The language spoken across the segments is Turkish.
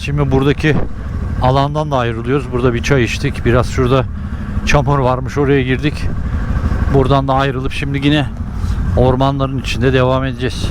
Şimdi buradaki alandan da ayrılıyoruz. Burada bir çay içtik. Biraz şurada çamur varmış oraya girdik. Buradan da ayrılıp şimdi yine ormanların içinde devam edeceğiz.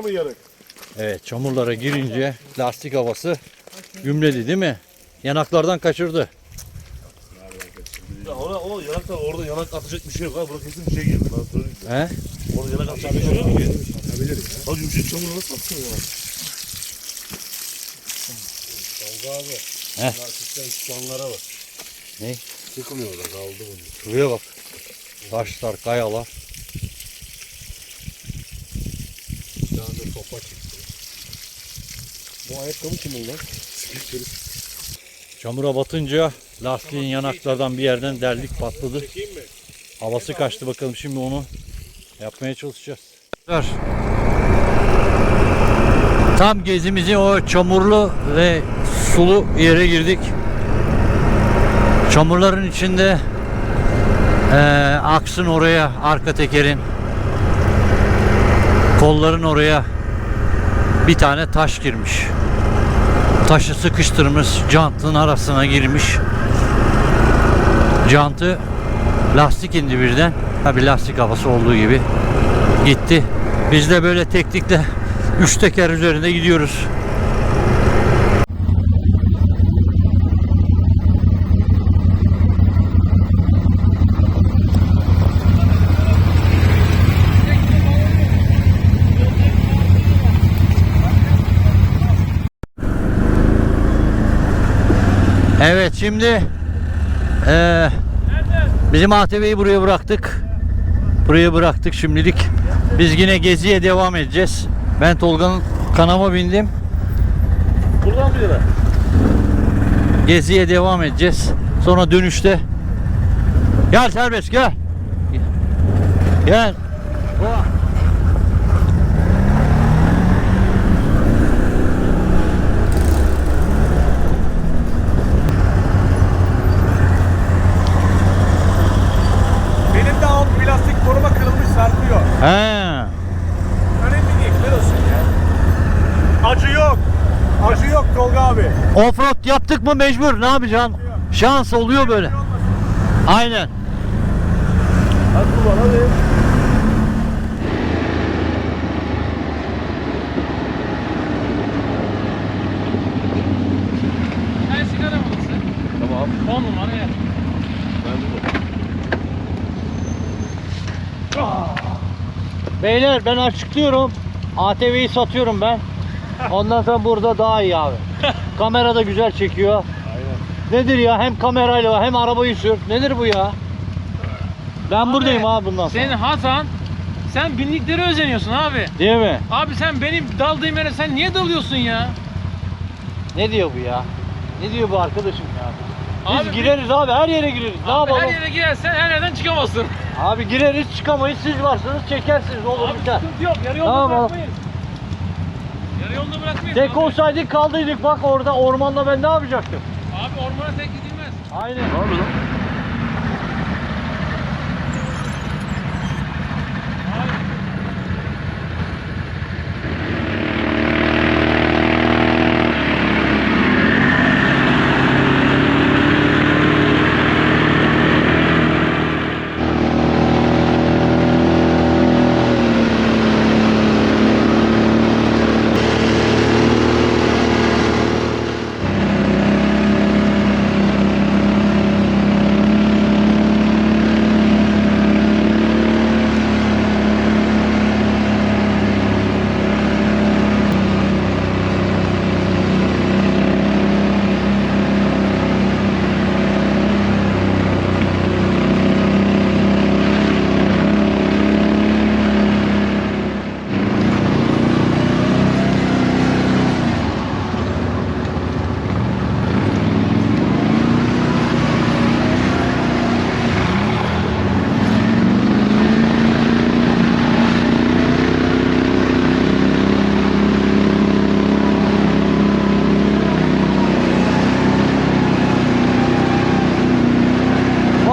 Mı yarık? Evet çamurlara girince lastik havası gümledi değil mi? Yanaklardan kaçırdı. Ya ona, o yanak da orada yanak atacak bir şey yok ha. Burada kesin bir şey girdi. Ben söyleyeyim. He? Orada yanak atacak bir şey yok ki. Atabilir ya. Abi yumuşak çamuru nasıl atsın ya? Tolga abi. He? Lastikten çıkanlara bak. Ne? Çıkmıyorlar kaldı bunu. Şuraya bak. Taşlar, kayalar. Bir çıktı. Bu ayakkabı kimin lan? Çamura batınca lastiğin yanaklardan bir yerden deldik patladı. Havası kaçtı bakalım şimdi onu yapmaya çalışacağız. Tam gezimizi o çamurlu ve sulu yere girdik. Çamurların içinde eee, aksın oraya arka tekerin kolların oraya bir tane taş girmiş taşı sıkıştırmış jantın arasına girmiş. Jantı lastik indi birden. Tabi lastik havası olduğu gibi gitti. Biz de böyle teknikle üç teker üzerinde gidiyoruz. Evet şimdi eee, bizim ATV'yi buraya bıraktık. Buraya bıraktık şimdilik. Biz yine geziye devam edeceğiz. Ben Tolga'nın kanama bindim. Buradan bir yere. Geziye devam edeceğiz. Sonra dönüşte Gel serbest gel. Gel. Benim de alt plastik koruma kırılmış sarkıyor. He. Önemli değil, ver olsun ya. Acı yok. Acı yok Tolga abi. Offroad yaptık mı mecbur ne yapacaksın? Şans oluyor böyle. Aynen. Hadi kullan hadi. Sen? Tamam. 10 numara. Beyler ben açıklıyorum. ATV'yi satıyorum ben. Ondan sonra burada daha iyi abi. Kamera da güzel çekiyor. Aynen. Nedir ya hem kamerayla hem arabayı sür. Nedir bu ya? Ben buradayım abi bundan sonra. Senin Hasan, sen binliklere özeniyorsun abi. Değil mi? Abi sen benim daldığım yere sen niye dalıyorsun ya? Ne diyor bu ya? Ne diyor bu arkadaşım ya? Biz Abi, gireriz abi her yere gireriz. Ne Abi yapalım? her yere girersen her yerden çıkamazsın. Abi gireriz çıkamayız siz varsınız çekersiniz olur Abi biter. sıkıntı yok, yarı yolda Tamam, bırakmayız. Yolda bırakmayız Tek abi. olsaydık kaldıydık bak orada ormanda ben ne yapacaktım? Abi ormana tek gidilmez. Aynen. Ne yapıyorsun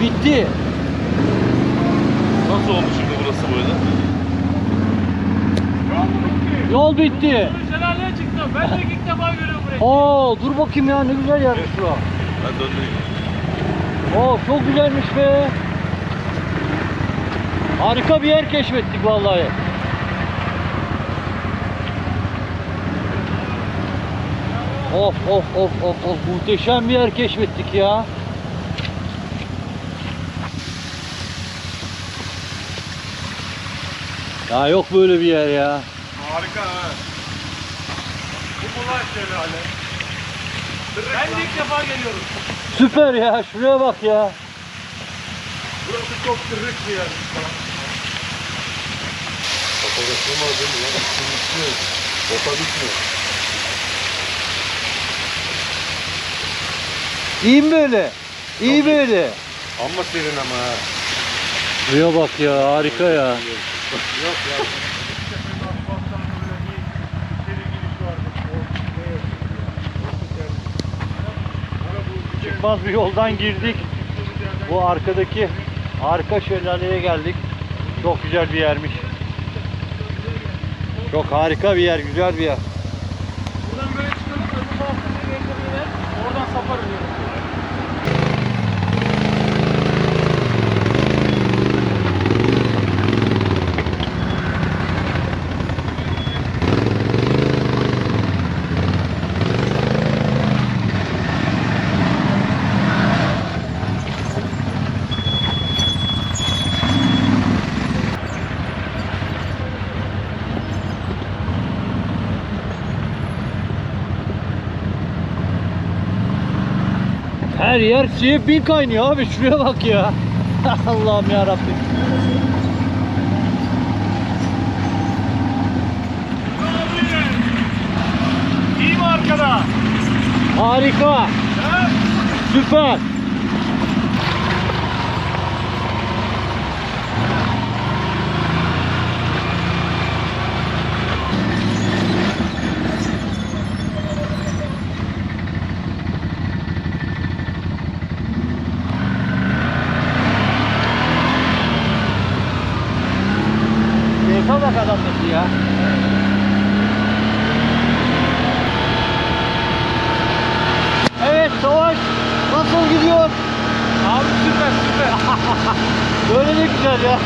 Bitti. Nasıl oldu şimdi burası böyle? Yol bitti. Şelaleye çıktım. Ben de ilk defa görüyorum burayı. Oo dur bakayım ya ne güzel yermiş bura. Ben döndüreyim. Oo çok güzelmiş be. Harika bir yer keşfettik vallahi. Of of of of of muhteşem bir yer keşfettik ya. Ya yok böyle bir yer ya. Harika ha. Bu kolay şelale. Ben de ilk defa geliyorum. Süper ya şuraya bak ya. Burası çok kırık bir yer. Kafada sığmaz değil mi lan? Üstüne. Bota bitmiyor. İyi mi böyle? İyi böyle. Amma serin ama ha. Şuraya bak ya harika ya. Yok ya. Çıkmaz bir yoldan girdik. Bu arkadaki harika şelaleye geldik. Çok güzel bir yermiş. Çok harika bir yer, güzel bir yer. Buradan böyle çıkalım. Öbür tarafta bir yerde bir yer. Oradan saparız. diyorum. Her yer suya bin kaynıyor abi. Şuraya bak ya. Allah'ım ya Rabbim. İyi mi arkada? Harika. Süper. Keyfe bak adamdaki ya. Evet Savaş nasıl gidiyor? Abi süper süper. Böyle de güzel ya.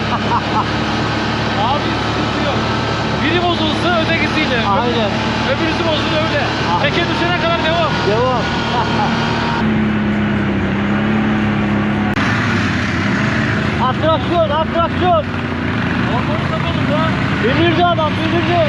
Abi sıkıntı yok. Biri bozulsa ötekisiyle. Aynen. Öbürüsü bozulur öyle. Aynen. Teke düşene kadar devam. Devam. atraksiyon, atraksiyon. Ormanı sapalım da. Belirdi adam, belirdi.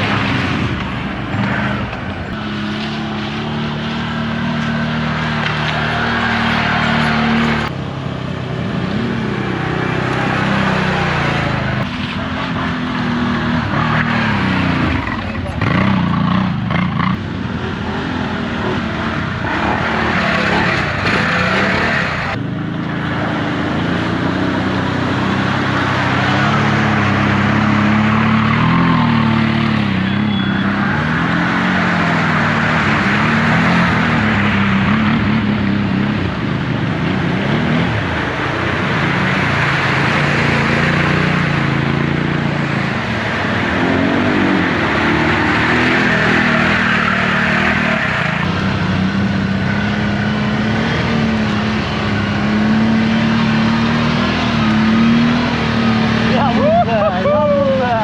Yavrum be, yavrum be.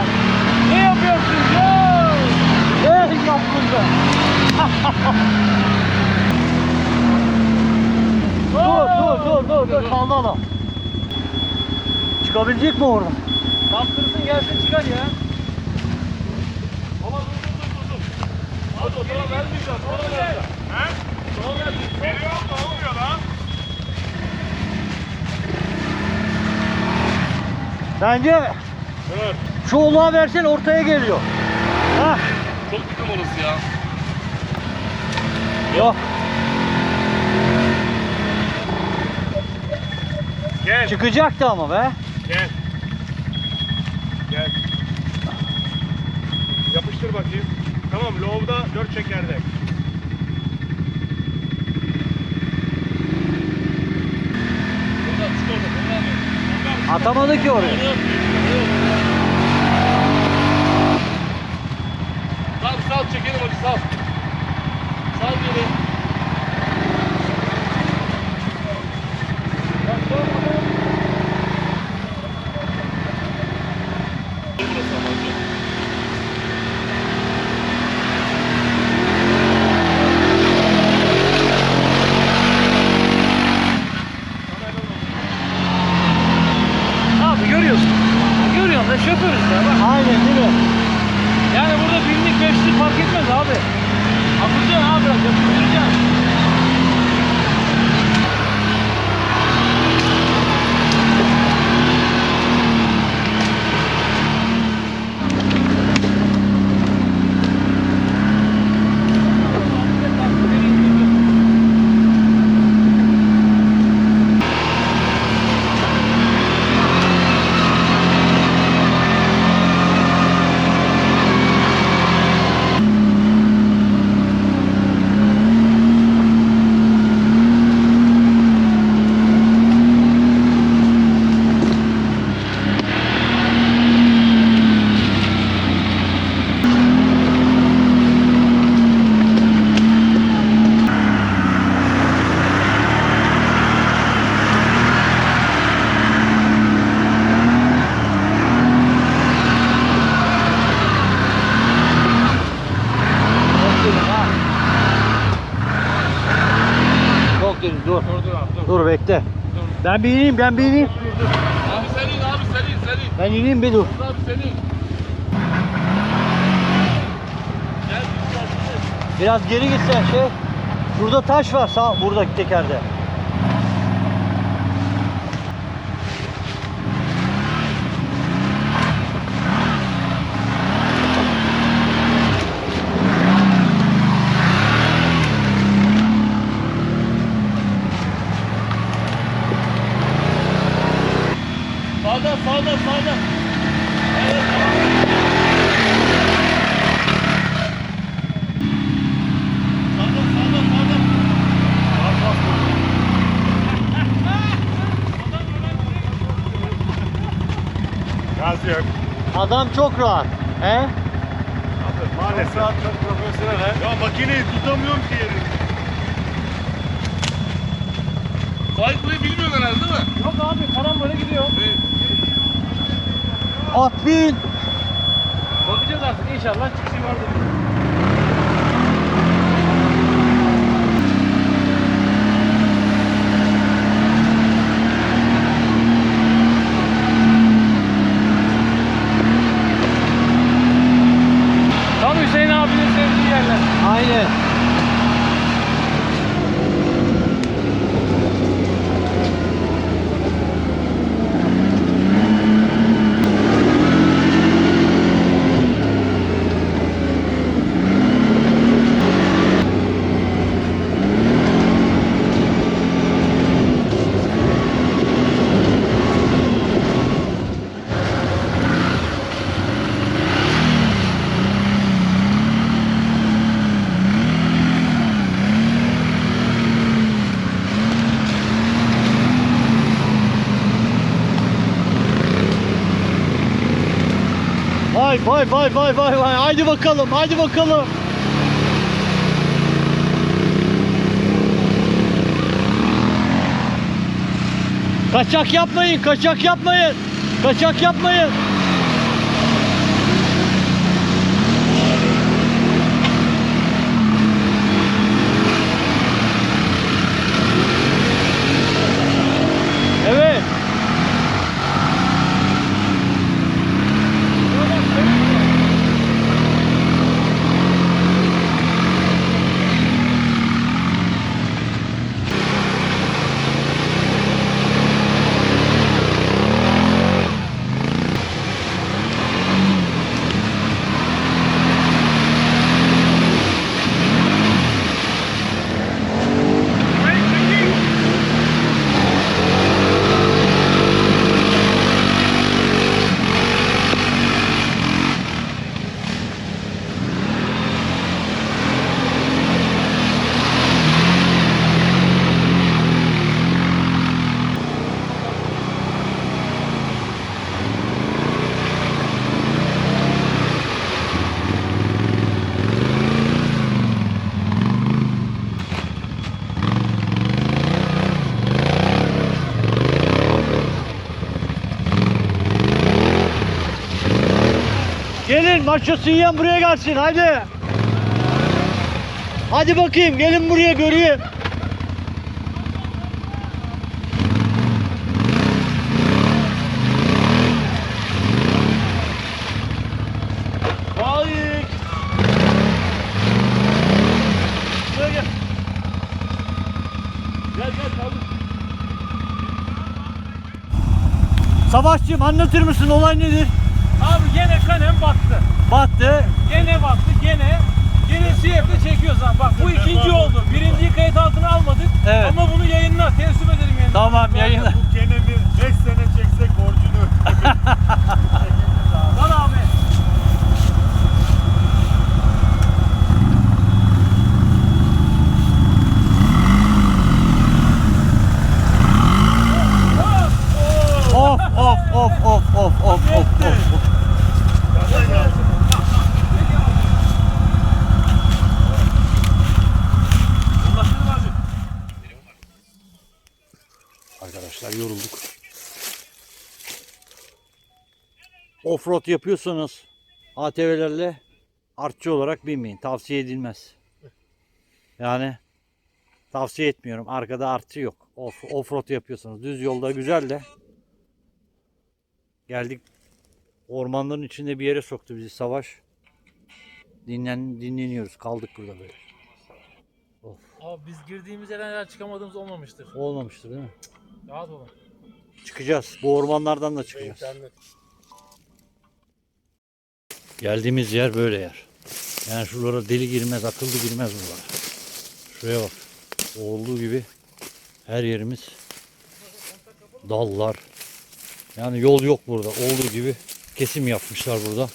Ne yapıyorsun ya? Eh yavrum be. dur, dur, dur, dur, dur. Kaldı adam. Çıkabilecek mi oradan? Kaptırsın gelsin çıkar ya. Baba dur dur dur. dur. He? Olmuyor lan. Bence Dur. şu oluğa versen ortaya geliyor. Ha? Çok yakın orası ya. Yok. Gel. Çıkacaktı ama be. Gel. Gel. Yapıştır bakayım. Tamam low'da 4 çekirdek. Atamadı ki oraya. Sal sal çekelim hadi sal. Sal geri. Burası ama hacı. Abi görüyorsun. Görüyorsun da şoförüz ya bak. Aynen değil mi? Yani burada binlik beşlik fark etmez abi. Atacaksın abi biraz yapıştıracaksın. Çok derin dur. Dur dur abi dur. Dur bekle. Ben bir ineyim ben bir ineyim. Abi sen in abi sen in sen in. Ben ineyim bir dur. Abi sen in. Biraz geri gitsen şey. Şurada taş var sağ buradaki tekerde. Sağdan sağdan. Sağdan sağdan sağdan. Gaz yok. Adam çok rahat. He? Maalesef. Çok profesyonel he. Ya makineyi tutamıyorum ki yeri. Sahip burayı bilmiyorsun herhalde değil mi? Yok abi karan böyle gidiyor. Ee, At bin. Bakacağız artık inşallah çıkışı vardır. Vay vay vay vay vay vay. Haydi bakalım, haydi bakalım. Kaçak yapmayın, kaçak yapmayın. Kaçak yapmayın. Evet. Maçosu yiyen buraya gelsin. Haydi. Hadi bakayım. Gelin buraya göreyim. Faik. Buraya gel. Gel gel kaldır. Savaşçım anlatır mısın? Olay nedir? Abi gene kanem battı. Battı. Gene battı gene. Gene CF'de çekiyoruz abi. Bak bu ikinci oldu. Birinciyi kayıt altına almadık. Evet. Ama bunu yayınla. Teslim ederim yayınla. Tamam yayınla. Bu gene bir 5 sene çeksek borcunu ödeyeceğiz. Lan abi. Of of of of of of of of. Gaza geldi. Arkadaşlar yorulduk. Offroad yapıyorsanız ATV'lerle artçı olarak binmeyin. Tavsiye edilmez. Yani tavsiye etmiyorum. Arkada artçı yok. Off, offroad yapıyorsanız. Düz yolda güzel de geldik ormanların içinde bir yere soktu bizi savaş. Dinlen, dinleniyoruz. Kaldık burada böyle. Abi biz girdiğimiz yerden hala çıkamadığımız olmamıştır. Olmamıştır değil mi? Rahat olun. Çıkacağız. Bu ormanlardan da çıkacağız. İnternet. Geldiğimiz yer böyle yer. Yani şuralara deli girmez, akıllı girmez buralara. Şuraya bak. Olduğu gibi her yerimiz dallar. Yani yol yok burada. Olduğu gibi kesim yapmışlar burada.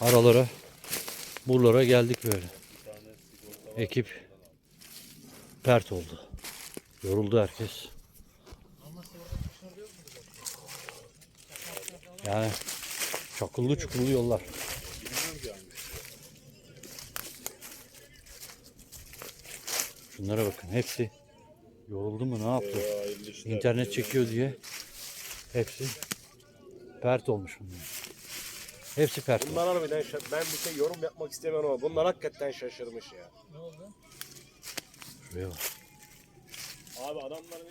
Aralara, buralara geldik böyle. Ekip pert oldu. Yoruldu herkes. Yani çakıllı çukurlu yollar. Şunlara bakın hepsi yoruldu mu ne yaptı? İnternet çekiyor diye hepsi pert olmuş bunlar. Hepsi pert. Bunlar harbiden şa- ben bir şey yorum yapmak istemiyorum ama bunlar hakikaten şaşırmış ya. Şuraya bak. Abi adamların